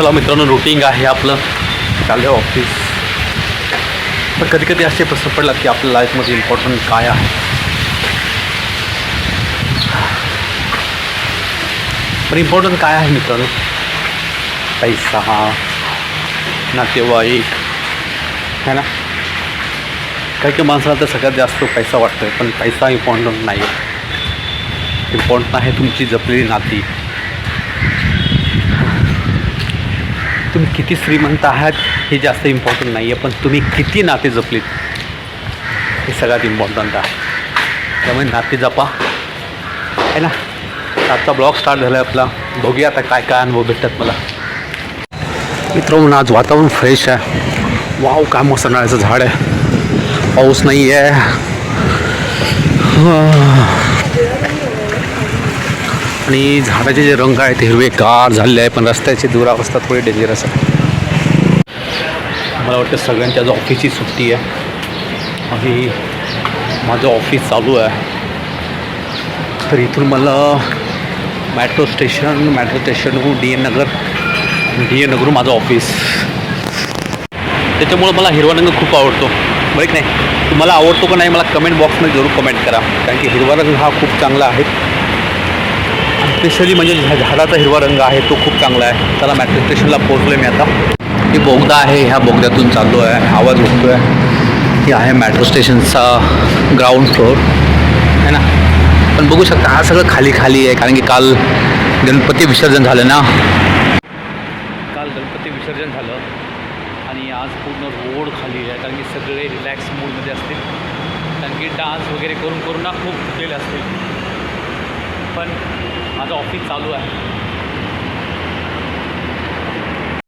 चला मित्रांनो रुटीन आहे आपलं. चाललं ऑफिस पण कधी कधी असे प्रश्न पडला की आपल्या लाईफमध्ये इम्पॉर्टंट काय आहे? पण इम्पॉर्टंट काय आहे मित्रांनो? पैसा हा नातेवाईक है ना? काही काही माणसाला तर सगळ्यात जास्त पैसा वाटतो आहे पण पैसा इम्पॉर्टंट नाही आहे इम्पॉर्टंट आहे तुमची जपलेली नाती. तुम्ही किती श्रीमंत आहात हे जास्त इम्पॉर्टंट नाही आहे पण तुम्ही किती नाते जपलीत हे सगळ्यात इम्पॉर्टंट आहे. त्यामुळे नाते जपा. आहे ना? आजचा ब्लॉग स्टार्ट झाला आहे आपला. बघूया आता काय काय अनुभव भेटतात मला. मित्रांनो आज वातावरण फ्रेश आहे. वाव काय मस्त नाळ्याचं झाड आहे. पाऊस नाही आहे आणि झाडाचे जे रंग आहेत ते हिरवे कार झालेले आहे पण रस्त्याची दुरावस्था थोडी डेंजरस आहे. मला वाटतं सगळ्यांच्या आज ऑफिसची सुट्टी आहे. आणि माझं ऑफिस चालू आहे. तर इथून मला metro station metro स्टेशनहून D N Nagar D N नगरहून माझं ऑफिस त्याच्यामुळं मला हिरवा रंग खूप आवडतो. बरं नाही? तुम्हाला आवडतो का नाही मला कमेंट बॉक्समध्ये जरूर कमेंट करा. कारण की हिरवा रंग हा खूप चांगला आहे. स्पेशली म्हणजे ह्या झाडाचा हिरवा रंग आहे तो खूप चांगला आहे. त्याला मॅट्रो स्टेशनला पोहोचलो मी आता. ही बोगदा आहे ह्या बोगद्यातून चाललो आहे आवाज उठतो आहे ही आहे मॅट्रो स्टेशनचा ग्राउंड फ्लोअर है ना? पण बघू शकता हा सगळं खाली खाली आहे कारण की काल गणपती विसर्जन झालं ना? काल गणपती विसर्जन झालं. आणि आज पूर्ण रोड खाली आहे कारण की सगळे रिलॅक्स मूडमध्ये असतील. कारण की डान्स वगैरे करून करून ना खूप थकलेले असतील. पण माझं ऑफिस चालू आहे.